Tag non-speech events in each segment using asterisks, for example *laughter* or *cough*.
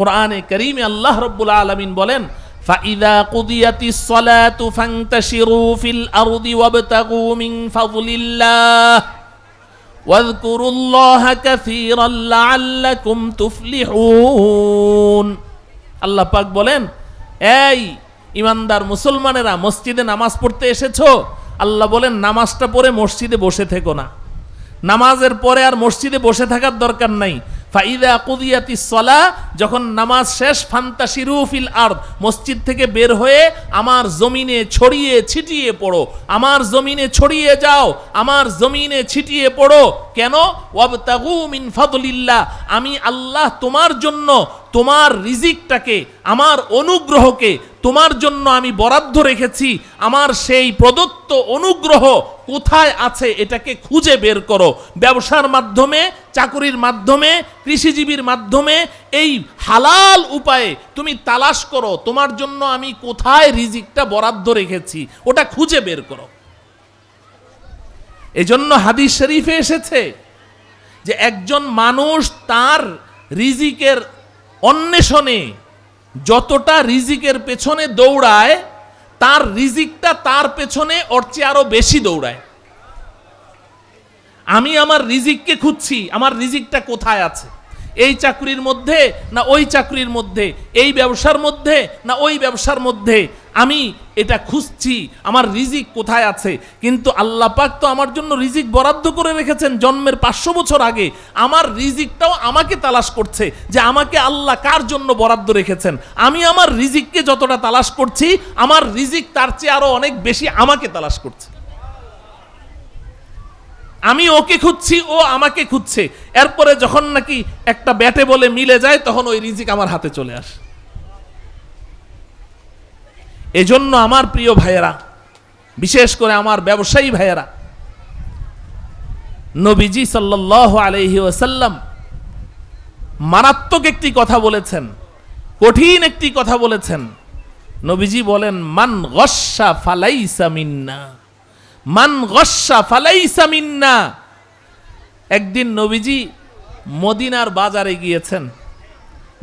কোরআনে করিমে আল্লাহ রব্বুল আলমিন বলেন فإذا قضيت الصلاة فانتشروا في الأرض وابتغوا من فضل الله واذكروا الله كثيرا لعلكم تفلحون আল্লাহ পাক বলেন এই ইমানদার মুসলমানেরা মসজিদে নামাজ পড়তে এসেছো আল্লাহ বলেন নামাজটা পড়ে মসজিদে বসে থেকো না নামাজের পরে আর মসজিদে বসে থাকার দরকার নাই ফাইদা কুদিয়াতি সলা, যখন নামাজ শেষ ফান্তা শিরুফিল আর্দ, মসজিদ থেকে বের হয়ে আমার জমিনে ছড়িয়ে ছিটিয়ে পড়ো। আমার জমিনে ছড়িয়ে যাও, আমার জমিনে ছিটিয়ে পড়ো। কেন? ওয়াবতাগু মিন ফাদলিল্লাহ, আমি আল্লাহ তোমার জন্য তোমার রিজিকটাকে, আমার অনুগ্রহকে, তোমার জন্য আমি বরাদ্দ রেখেছি, আমার সেই প্রদত্ত অনুগ্রহ কোথায় আছে এটাকে খুঁজে বের করো। ব্যবসার মাধ্যমে, চাকুরির মাধ্যমে, কৃষিজীবীর মাধ্যমে এই হালাল উপায়ে তুমি তালাশ করো, তোমার জন্য আমি কোথায় রিজিকটা বরাদ্দ রেখেছি, ওটা খুঁজে বের করো। এজন্য হাদিস শরীফে এসেছে যে একজন মানুষ তার রিজিকের অন্বেষণে যতটা রিজিকের পেছনে দৌড়ায়, তার রিজিকটা তার পেছনে ওর চেয়ে আরও বেশি দৌড়ায়। আমি আমার রিজিককে খুঁজছি, আমার রিজিকটা কোথায় আছে? এই চাকরির মধ্যে না ওই চাকরির মধ্যে? এই ব্যবসার মধ্যে না ওই ব্যবসার মধ্যে? আমি এটা খুঁজছি, আমার রিজিক কোথায় আছে? কিন্তু আল্লাহ পাক তো আমার জন্য রিজিক বরাদ্দ করে রেখেছেন জন্মের পাঁচশো বছর আগে। আমার রিজিকটাও আমাকে তালাশ করছে যে আমাকে আল্লাহ কার জন্য বরাদ্দ রেখেছেন? আমি আমার রিজিককে যতটা তালাশ করছি, আমার রিজিক তার চেয়ে আরও অনেক বেশি আমাকে তালাশ করছে। আমি ওকে খুঁজছি, ও আমাকে খুঁজছে। এরপরে যখন নাকি একটা ব্যাটে বলে মিলে যায়, তখন ওই রিজিক আমার হাতে চলে আসে। এজন্য আমার প্রিয় ভাইয়েরা, বিশেষ করে আমার ব্যবসায়ী ভাইয়েরা, নবীজি সাল্লাল্লাহু আলাইহি ওয়াসাল্লাম মারাত্মক একটি কথা বলেছেন, কঠিন একটি কথা বলেছেন। নবীজি বলেন, মান গস্সা ফালাইসা মিন্না। মান গস্সা ফালাইসা মিন্না। একদিন নবীজি মদিনার বাজারে গিয়েছেন,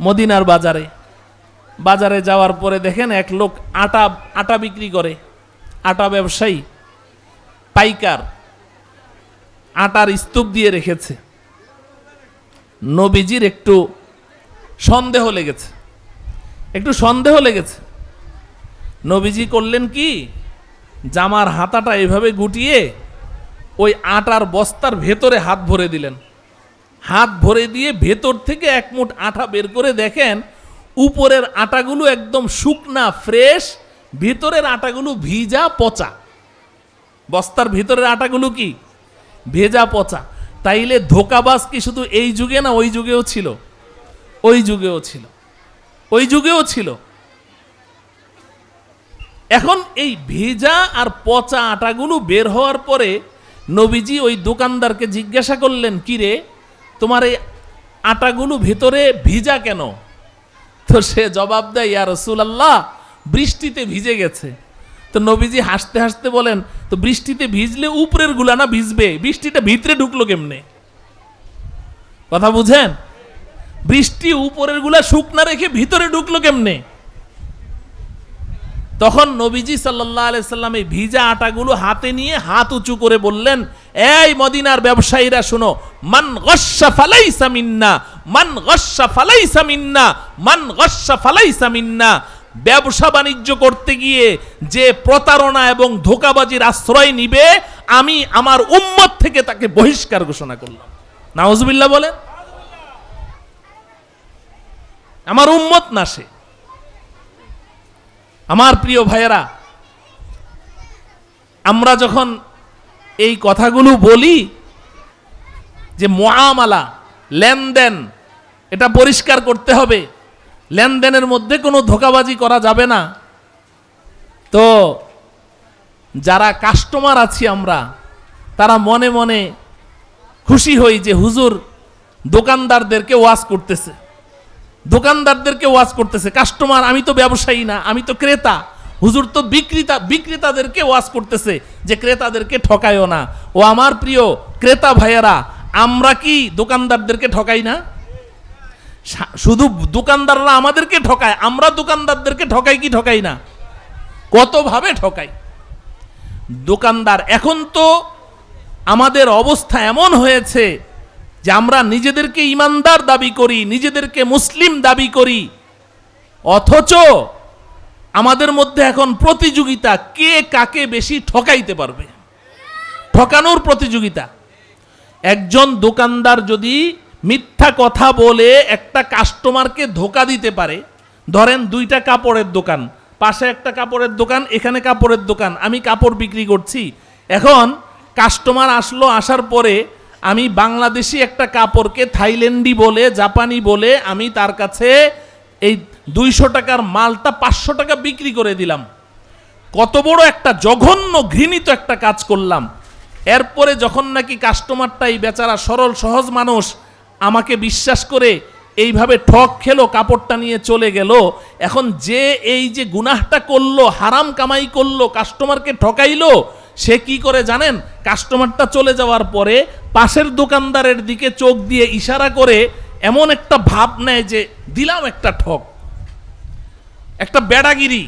মদিনার বাজারে। বাজারে যাওয়ার পরে দেখেন এক লোক আটা আটা বিক্রি করে, আটা ব্যবসায়ী, পাইকার, আটার স্তূপ দিয়ে রেখেছে। নবীজির একটু সন্দেহ লেগেছে। একটু সন্দেহ লেগেছে। নবীজি করলেন কি? জামার হাতাটা এভাবে গুটিয়ে ওই আটার বস্তার ভেতরে হাত ভরে দিলেন। হাত ভরে দিয়ে ভেতর থেকে এক মুঠ আটা বের করে দেখেন উপরের আটাগুলো একদম শুকনা ফ্রেশ ভিতরের আটাগুলো ভিজা, পচা। বস্তার ভিতরের আটাগুলো কি? ভেজা, পচা। তাইলে ধোকাবাজ কি শুধু এই যুগে না ওই যুগেও ছিল? ওই যুগেও ছিল। ওই যুগেও ছিল। এখন এই ভেজা আর পচা আটাগুলো বের হওয়ার পরে নবীজি ওই দোকানদারকে জিজ্ঞাসা করলেন কি রে তোমার এই আটাগুলো ভেতরে ভিজা কেন? তো সে জবাব দেয়, ইয়া রসুলাল্লাহ, বৃষ্টিতে ভিজে গেছে। তো নবীজি হাসতে হাসতে বলেন, তো বৃষ্টিতে ভিজলে উপরেরগুলা না ভিজবে? বৃষ্টিটা ভিতরে ঢুকলো কেমনে? কথা বুঝেন? বৃষ্টি উপরেরগুলা শুকনা রেখে ভিতরে ঢুকলো কেমনে? তখন নবীজি সাল্লাহ আলাইসাল্লাম এই ভিজা আটাগুলো হাতে নিয়ে হাত উঁচু করে বললেন, এই মদিনার ব্যবসায়ীরা শুনো, মান গস্সা ফালাইসা মিন্না মান গস্সা ফালাইসা মিন্না, মান গস্সা ফালাইসা মিন্না। ব্যবসা বাণিজ্য করতে গিয়ে যে প্রতারণা এবং ধোকাবাজির আশ্রয় নিবে, আমি আমার উম্মত থেকে তাকে বহিষ্কার ঘোষণা করলাম। নাউজুবিল্লাহ বলেন। আমার উম্মত না সে। আমার প্রিয় ভাইয়েরা, আমরা যখন এই কথাগুলো বলি, যে মোয়ামালা, লেনদেন এটা পরিষ্কার করতে হবে। লেনদেনের মধ্যে কোনো ধোকাবাজি করা যাবে না। তো যারা কাস্টমার আছি আমরা, তারা মনে মনে খুশি হই যে হুজুর দোকানদারদেরকে ওয়াজ করতেছে। দোকানদারদেরকে ওয়াজ করতেছে। কাস্টমার, আমি তো ব্যবসায়ী না, আমি তো ক্রেতা। হুজুর তো বিক্রেতা, বিক্রেতাদেরকে ওয়াজ করতেছে যে ক্রেতাদেরকে ঠকায়ও না। ও আমার প্রিয় ক্রেতা ভাইয়েরা, আমরা কি দোকানদারদেরকে ঠকাই না? শুধু দোকানদাররা আমাদেরকে ঠকায়, আমরা দোকানদারদেরকে ঠকাই কি ঠকাই না? কতভাবে ঠকাই? দোকানদার, এখন তো আমাদের অবস্থা এমন হয়েছে যে আমরা নিজেদেরকে ইমানদার দাবি করি, নিজেদেরকে মুসলিম দাবি করি। অথচ আমাদের মধ্যে এখন প্রতিযোগিতা কে কাকে বেশি ঠকাইতে পারবে? ঠকানোর প্রতিযোগিতা। একজন দোকানদার যদি মিথ্যা কথা বলে একটা কাস্টমারকে ধোকা দিতে পারে। ধরেন দুইটা কাপড়ের দোকান, পাশে একটা কাপড়ের দোকান, এখানে কাপড়ের দোকান, আমি কাপড় বিক্রি করছি। এখন কাস্টমার আসলো, আসার পরে আমি বাংলাদেশি একটা কাপড়কে থাইল্যান্ডি বলে, জাপানি বলে আমি তার কাছে এই দুইশো টাকার মালটা পাঁচশো টাকা বিক্রি করে দিলাম। কত বড় একটা জঘন্য ঘৃণিত একটা কাজ করলাম। এরপরে যখন নাকি কাস্টমারটা এই বেচারা সরল, সহজ মানুষ আমাকে বিশ্বাস করে এইভাবে ঠক খেলো, কাপড়টা নিয়ে চলে গেল। এখন যে এই যে গুনাহটা করল, হারাম কামাই করল কাস্টমারকে ঠকাইলো, সে কি করে জানেন? কাস্টমারটা চলে যাওয়ার পরে পাশের দোকানদারের দিকে চোখ দিয়ে ইশারা করে এমন একটা ভাব নেয় যে, দিলাম একটা ঠক, একটা বেড়াগিরি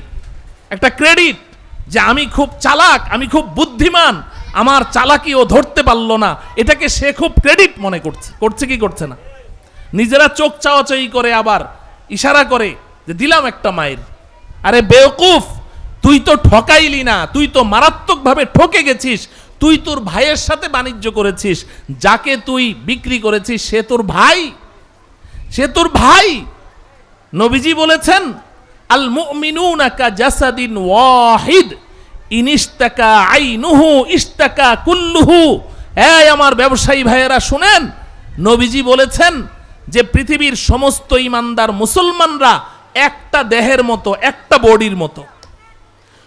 একটা ক্রেডিট, যে আমি খুব চালাক, আমি খুব বুদ্ধিমান আমার চালাকি ও ধরতে পারল না। এটাকে সে খুব ক্রেডিট মনে করছে। করছে কি করছে না? নিজেরা চোখ চাওয়াচাই করে আবার ইশারা করে যে দিলাম একটা মায়ের। আরে বেওকুফ, তুই তো ঠকাইলি না, তুই তো মারাত্মকভাবে ঠকে গেছিস, তুই তোর ভাইয়ের সাথে বাণিজ্য করেছিস, যাকে তুই বিক্রি করেছিস, সে তোর ভাই। সে তোর ভাই। নবীজি বলেছেন আল মুমিনুনা কা জাসাদিন ওয়াহিদ। ইনিস্তাকা আইনুহু ইস্তাকা কুল্লুহু। এই আমার ব্যবসায়ী ভাইয়েরা শুনেন, নবীজি বলেছেন যে পৃথিবীর সমস্ত ইমানদার মুসলমানরা একটা দেহের মতো, একটা বডির মতো।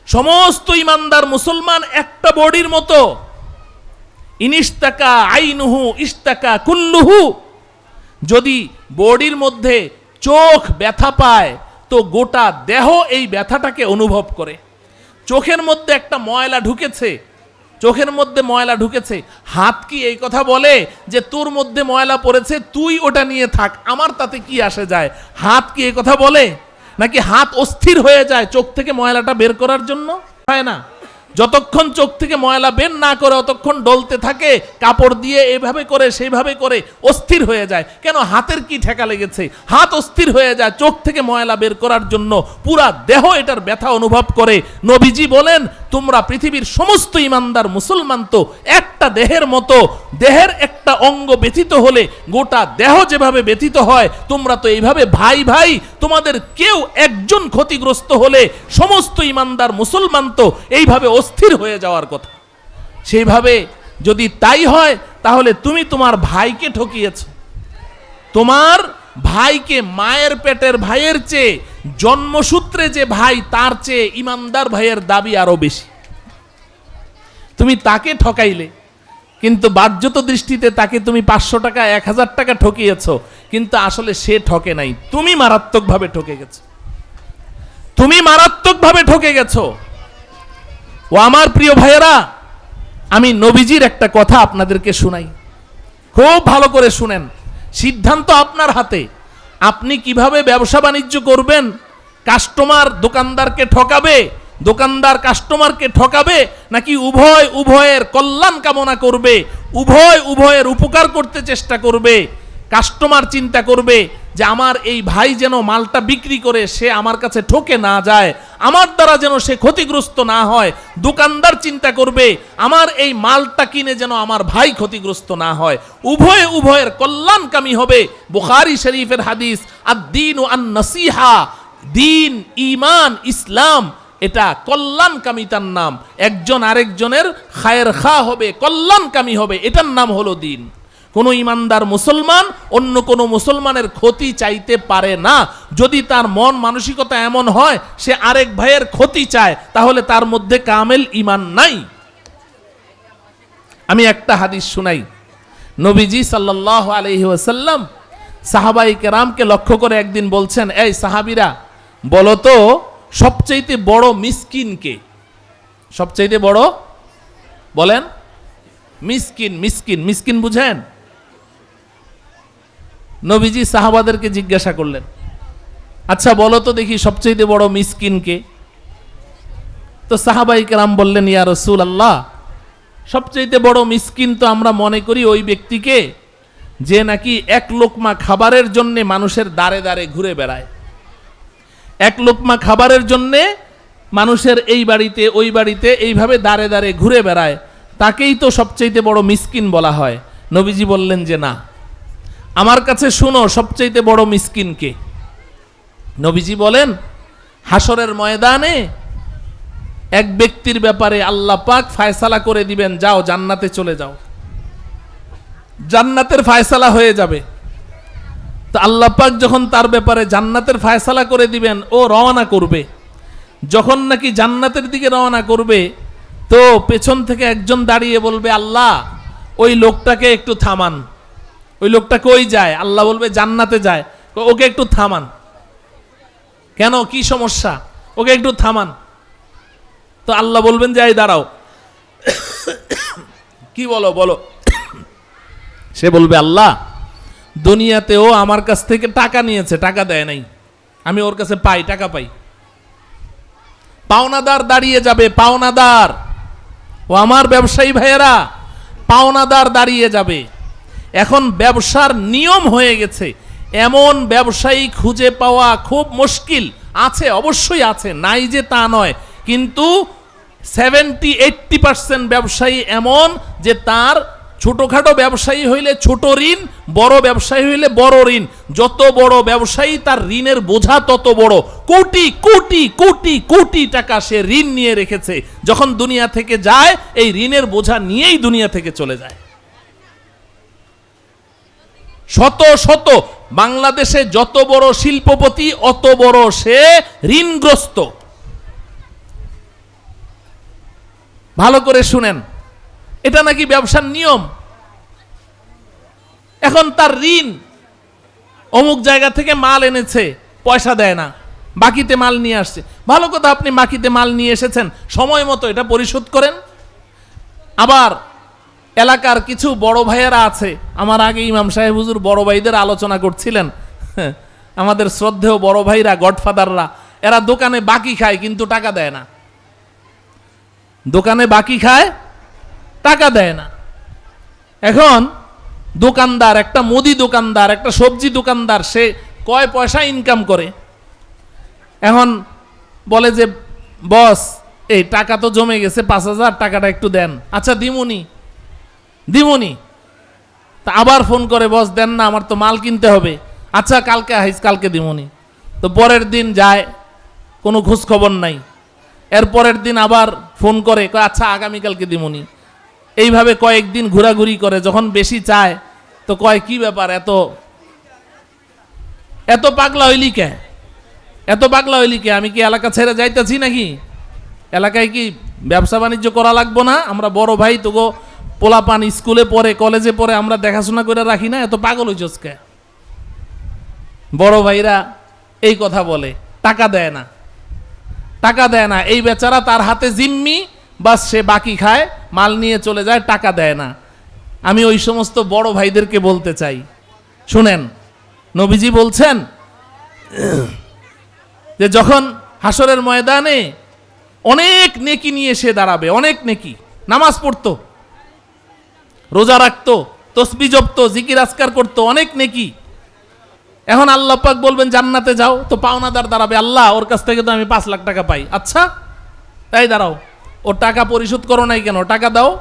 সমস্ত ইমানদার মুসলমান একটা বডির মতো। ইনিস্তাকা আইনুহু ইস্তাকা কুল্লুহু। যদি বডির মধ্যে চোখ ব্যথা পায়, তো গোটা দেহ এই ব্যথাটাকে অনুভব করে। চোখের মধ্যে একটা ময়লা ঢুকেছে। চোখের মধ্যে ময়লা ঢুকেছে। হাত কি এই কথা বলে যে তোর মধ্যে ময়লা পড়েছে, তুই ওটা নিয়ে থাক, আমার তাতে কি আসে যায়? হাত কি এই কথা বলে? নাকি হাত অস্থির হয়ে যায় চোখ থেকে ময়লাটা বের করার জন্য? হয় না। যতক্ষণ চোখ থেকে ময়লা বের না করে, অতক্ষণ ডলতে থাকে, কাপড় দিয়ে এভাবে করে, সেইভাবে করে, অস্থির হয়ে যায়। কেন? হাতের কি ঠেকা লেগেছে? হাত অস্থির হয়ে যায় চোখ থেকে ময়লা বের করার জন্য। পুরা দেহ এটার ব্যথা অনুভব করে। নবীজি বলেন তোমরা পৃথিবীর সমস্ত ইমানদার মুসলমান তো একটা দেহের মতো, দেহের একটা অঙ্গ ব্যথিত হলে গোটা দেহ যেভাবে ব্যথিত হয়, তোমরা তো এইভাবে ভাই ভাই তোমাদের কেউ একজন ক্ষতিগ্রস্ত হলে সমস্ত ইমানদার মুসলমান তো এইভাবে অস্থির হয়ে যাওয়ার কথা। সেইভাবে যদি তাই হয়, তাহলে তুমি তোমার ভাইকে ঠকিয়েছ। তোমার ভাইকে মায়ের পেটের ভাইয়ের চেয়ে জন্মসূত্রে যে ভাই, তার চেয়ে ইমানদার ভাইয়ের দাবি আরও বেশি। তুমি তাকে ঠকাইলে, কিন্তু বাহ্যত দৃষ্টিতে তাকে তুমি পাঁচশো টাকা, এক হাজার টাকা ঠকিয়েছ, কিন্তু আসলে সে ঠকে নাই। তুমি মারাত্মকভাবে ঠকে গেছো। তুমি মারাত্মকভাবে ঠকে গেছো। ও আমার প্রিয় ভাইয়েরা, আমি নবীজির একটা কথা আপনাদেরকে শুনাই। খুব ভালো করে শুনেন। সিদ্ধান্ত আপনার হাতে। আপনি কীভাবে ব্যবসা বাণিজ্য করবেন? কাস্টমার দোকানদারকে ঠকাবে? দোকানদার কাস্টমারকে ঠকাবে? নাকি উভয় উভয়ের কল্যাণ কামনা করবে? উভয় উভয়ের উপকার করতে চেষ্টা করবে? কাস্টমার চিন্তা করবে যে আমার এই ভাই যেন মালটা বিক্রি করে সে আমার কাছে ঠকে না যায়, আমার দ্বারা যেন সে ক্ষতিগ্রস্ত না হয়। দোকানদার চিন্তা করবে, আমার এই মালটা কিনে যেন আমার ভাই ক্ষতিগ্রস্ত না হয়। উভয়ে উভয়ের কল্যাণকামী হবে। বুখারি শরীফের হাদিস আর দিন ও আন নসিহা দিন ইমান ইসলাম, এটা কল্যাণকামিতার নাম। একজন আরেকজনের খায়ের খা হবে, কল্যাণকামী হবে, এটার নাম হলো দিন। কোনো ইমানদার মুসলমান অন্য কোনো মুসলমানের ক্ষতি চাইতে পারে না। যদি তার মন মানসিকতা এমন হয়, সে আরেক ভাইয়ের ক্ষতি চায়, তাহলে তার মধ্যে কামেল ইমান নাই। আমি একটা হাদিস শুনাই। নবীজি সাল্লাহ আলহি ওয়াসাল্লাম সাহাবাই কেরামকে লক্ষ্য করে একদিন বলছেন, এই সাহাবিরা, বলো তো, সবচাইতে বড় মিসকিন কে? সবচাইতে বড়? বলেন, মিসকিন মিসকিন মিসকিন বুঝেন? নবীজি সাহাবাদেরকে জিজ্ঞাসা করলেন আচ্ছা বলো তো দেখি সবচেয়ে বড় মিসকিনকে তো সাহাবাই কেরাম বললেন, ইয়া রসুল আল্লাহ সবচেয়ে বড় মিসকিন তো আমরা মনে করি ওই ব্যক্তিকে যে নাকি এক লোকমা খাবারের জন্যে মানুষের দাঁড়ে দাঁড়ে ঘুরে বেড়ায়। এক লোকমা খাবারের জন্যে মানুষের এই বাড়িতে, ওই বাড়িতে এইভাবে দাঁড়ে দাঁড়ে ঘুরে বেড়ায়, তাকেই তো সবচেয়ে বড় মিসকিন বলা হয়। নবীজি বললেন যে, না। আমার কাছে শুনো সবচেয়ে বড় মিসকিনকে নবীজি বলেন হাসরের ময়দানে এক ব্যক্তির ব্যাপারে আল্লাহ পাক ফায়সালা করে দিবেন, যাও জান্নাতে চলে যাও। জান্নাতের ফায়সালা হয়ে যাবে। তো আল্লাহ পাক যখন তার ব্যাপারে জান্নাতের ফায়সালা করে দিবেন, ও রওনা করবে। যখন নাকি জান্নাতের দিকে রওনা করবে, তো পেছন থেকে একজন দাঁড়িয়ে বলবে, আল্লাহ, ওই লোকটাকে একটু থামান। ওই লোকটা কই যায়? আল্লাহ বলবে, জান্নাতে যায়। ওকে একটু থামান। কেন? কি সমস্যা? ওকে একটু থামান। তো আল্লাহ বলবেন যে, এই দাঁড়াও। কি বলো বলো। সে বলবে, আল্লাহ, দুনিয়াতেও আমার কাছ থেকে টাকা নিয়েছে, টাকা দেয় নাই। আমি ওর কাছে পাই, টাকা পাই। পাওনাদার দাঁড়িয়ে যাবে, পাওনাদার। ও আমার ব্যবসায়ী ভাইয়েরা, পাওনাদার দাঁড়িয়ে যাবে। এখন ব্যবসার নিয়ম হয়ে গেছে। এমন ব্যবসায়ী খুঁজে পাওয়া খুব মুশকিল। আছে, অবশ্যই আছে, নাই যে তা নয়। কিন্তু সেভেন্টি এইট্টি পার্সেন্ট ব্যবসায়ী এমন যে তার ছোটোখাটো ব্যবসায়ী হইলে ছোট ঋণ, বড় ব্যবসায়ী হইলে বড় ঋণ। যত বড় ব্যবসায়ী তার ঋণের বোঝা তত বড়। কোটি কোটি কোটি কোটি টাকা সে ঋণ নিয়ে রেখেছে। যখন দুনিয়া থেকে যায়, এই ঋণের বোঝা নিয়েই দুনিয়া থেকে চলে যায়। শত শত বাংলাদেশে যত বড় শিল্পপতি, অত বড় সে ঋণগ্রস্ত। ভালো করে শুনেন, এটা নাকি ব্যবসার নিয়ম? এখন তার ঋণ অমুক জায়গা থেকে মাল এনেছে, পয়সা দেয় না, বাকিতে মাল নিয়ে আসছে। ভালো কথা, আপনি বাকিতে মাল নিয়ে এসেছেন, সময় মতো এটা পরিশোধ করেন। আবার এলাকার কিছু বড় ভাইয়েরা আছে। আমার আগে ইমাম সাহেব হুজুর বড় ভাইদের আলোচনা করছিলেন। *laughs* আমাদের শ্রদ্ধেয় বড় ভাইরা, গডফাদাররা, এরা দোকানে বাকি খায় কিন্তু টাকা দেয় না। দোকানে বাকি খায়, টাকা দেয় না। এখন দোকানদার, একটা মুদি দোকানদার, একটা সবজি দোকানদার, সে কয় পয়সা ইনকাম করে? এখন বলে যে, বস, এই টাকা তো জমে গেছে, পাঁচ হাজার, টাকাটা একটু দেন। আচ্ছা দিমুনি। দিমুনি। তা আবার ফোন করে, বস, দেন না, আমার তো মাল কিনতে হবে। আচ্ছা কালকে আইস কালকে দিমুনি। তো পরের দিন যায়, কোনো খোঁজ খবর নাই। এর পরের দিন আবার ফোন করে আচ্ছা আগামীকালকে দিমুনি। এইভাবে কয়েকদিন ঘোরাঘুরি করে, যখন বেশি চায়, তো কয়, কি ব্যাপার, এত এত পাগলা হইলি কে? এত পাগলা হইলি কে? আমি কি এলাকা ছেড়ে যাইতেছি নাকি? এলাকায় কি ব্যবসা বাণিজ্য করা লাগবো না? আমরা বড় ভাই, তোগো পোলাপান স্কুলে পড়ে, কলেজে পড়ে, আমরা দেখাশোনা করে রাখি না, এত পাগল হইছস কে বড় ভাইরা এই কথা বলে, টাকা দেয় না। টাকা দেয় না, এই বেচারা তার হাতে জিম্মি, বাস সে বাকি খায়, মাল নিয়ে চলে যায়, টাকা দেয় না। আমি ওই সমস্ত বড় ভাইদেরকে বলতে চাই। শুনেন, নবীজি বলছেন যে যখন হাসরের ময়দানে অনেক নেকি নিয়ে সে দাঁড়াবে, অনেক নেকি, নামাজ পড়তো। রোজা রাখতো, তসবি জপতো, জিকির আসকার করতো, অনেক নেকি। এখন আল্লাহ পাক বলবেন, জান্নাতে যাও, তো পাওনাদার দাঁড়াবে। আল্লাহ, ওর কাছ থেকে তো আমি পাঁচ লাখ টাকা পাই। আচ্ছা তাই দাঁড়াও। ওর টাকা পরিশোধ করো নাই কেন? টাকা দাও।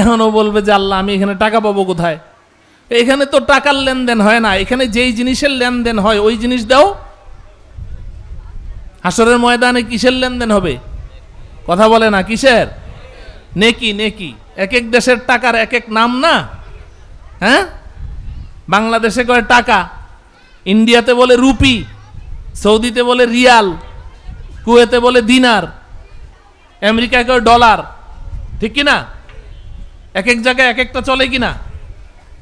এখন ও বলবে যে, আল্লাহ, আমি এখানে টাকা পাবো কোথায়? এখানে তো টাকার লেনদেন হয় না। এখানে যেই জিনিসের লেনদেন হয়, ওই জিনিস দাও। হাসরের ময়দানে কিসের লেনদেন হবে? কথা বলে না, কিসের? নেকি নেকি। এক এক দেশের টাকার এক এক নাম না? হ্যাঁ? বাংলাদেশে কয় টাকা? ইন্ডিয়াতে বলে রুপি, সৌদিতে বলে রিয়াল, কুয়েতে বলে দিনার, আমেরিকায় কয় ডলার, ঠিক কি না এক এক জায়গায় এক একটা চলে কি না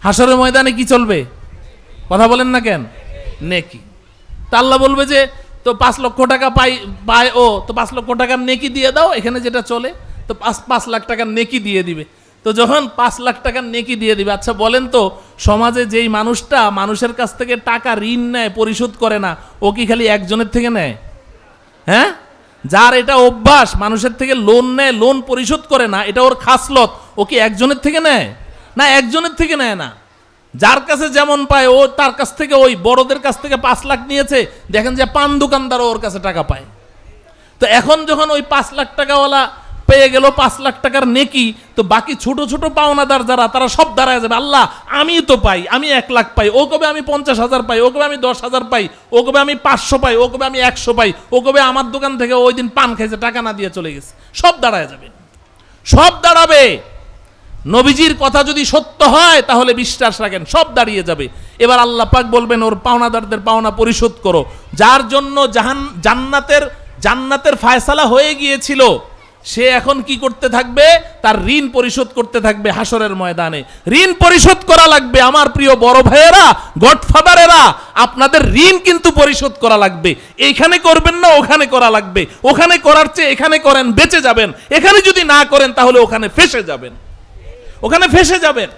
হাসরের ময়দানে কি চলবে? কথা বলেন না কেন? নেকি। তা আল্লাহ বলবে যে, তো পাঁচ লক্ষ টাকা পাই, পায় ও, তো পাঁচ লক্ষ টাকার নেকি দিয়ে দাও, এখানে যেটা চলে তো পাঁচ পাঁচ লাখ টাকার নেকি দিয়ে দিবে। তো যখন পাঁচ লাখ টাকার নেকি দিয়ে দিবে আচ্ছা বলেন তো, সমাজে যেই মানুষটা মানুষের কাছ থেকে টাকা ঋণ নেয়, পরিশোধ করে না, ও কি খালি একজনের থেকে নেয়? হ্যাঁ? যার এটা অভ্যাস, মানুষের থেকে লোন নেয় লোন পরিশোধ করে না, এটা ওর খাসলত ও কি একজনের থেকে নেয়? না, একজনের থেকে নেয় না। যার কাছে যেমন পায়, ও তার কাছ থেকে ওই বড়দের কাছ থেকে পাঁচ লাখ নিয়েছে, দেখেন যে পান দোকানদারও ওর কাছে টাকা পায়। তো এখন যখন ওই পাঁচ লাখ টাকাওয়ালা পেয়ে গেল পাঁচ লাখ টাকার নেকি, তো বাকি ছোট ছোট পাওনাদার যারা, তারা সব দাঁড়ায় যাবে। আল্লাহ, আমি তো পাই, আমি এক লাখ পাই, ও কবে আমি পঞ্চাশ হাজার পাই, ও কবে আমি দশ হাজার পাই, ও কবে আমি পাঁচশো পাই, ও কবে আমি একশো পাই, ও কবে আমার দোকান থেকে ওই দিন পান খাইছে, টাকা না দিয়ে চলে গেছে। সব দাঁড়ায় যাবে। সব দাঁড়াবে। নবীজির কথা যদি সত্য হয়, তাহলে বিশ্বাস রাখেন, সব দাঁড়িয়ে যাবে। এবার আল্লাহ পাক বলবেন, ওর পাওনাদারদের পাওনা পরিশোধ করো। যার জন্য জাহান জান্নাতের জান্নাতের ফায়সালা হয়ে গিয়েছিল সে এখন কি করতে থাকবে? তার ঋণ পরিশোধ করতে থাকবে হাসরের ময়দানে। ঋণ পরিশোধ করা লাগবে আমার প্রিয় বড় ভাইয়েরা, গডফাদারেরা। আপনাদের ঋণ কিন্তু পরিশোধ করা লাগবে। এখানে করবেন না, ওখানে করা লাগবে। ওখানে করার চেয়ে এখানে করেন, বেঁচে যাবেন। এখানে যদি না করেন, তাহলে ওখানে ফেসে যাবেন। ওখানে ফেসে যাবেন।